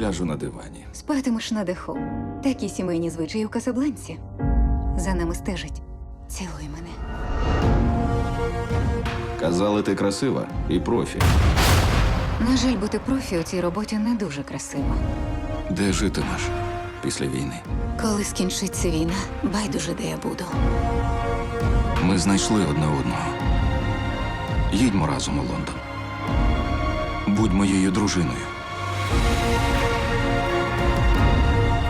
ляжу на дивані. Спатимеш на даху. Такі сімейні звичаї у Касабланці. За нами стежить. Цілуй мене. Казали, ти красива і профі. На жаль, бути профі у цій роботі не дуже красиво. Де житимеш після війни? Коли скінчиться війна, байдуже, де я буду. Ми знайшли одне одного. Їдьмо разом у Лондон. Будь моєю дружиною.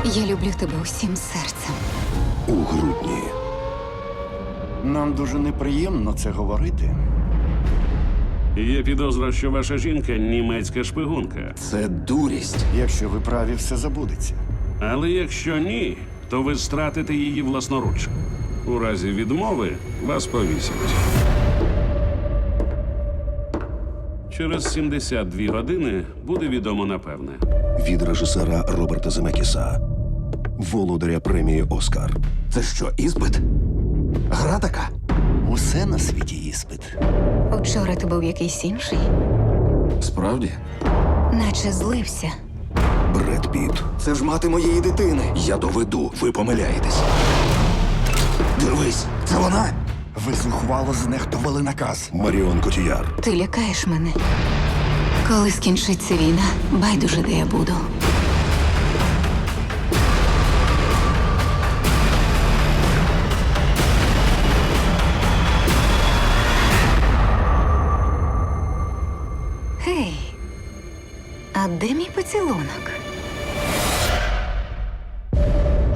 Я люблю тебе усім серцем. у грудні. Нам дуже неприємно це говорити. Є підозра, що ваша жінка німецька шпигунка. Це дурість. Якщо ви праві, все забудеться. Але якщо ні, то ви стратите її власноруч. У разі відмови вас повісять. Через 72 години буде відомо напевне. Від режисера Роберта Земекіса, володаря премії Оскар. Це що, іспит? Гра така? Усе на світі іспит. Учора ти був якийсь інший, Справді? наче злився. Бред Піт, Це ж мати моєї дитини. Я доведу, ви помиляєтесь. Дивись, це вона. Ви зухвало знехтували наказ. Маріон Котіяр, Ти лякаєш мене. Коли скінчиться війна, байдуже, де я буду. Гей, а де мій поцілунок?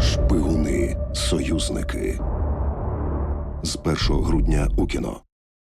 шпигуни, союзники. З 1 грудня у кіно.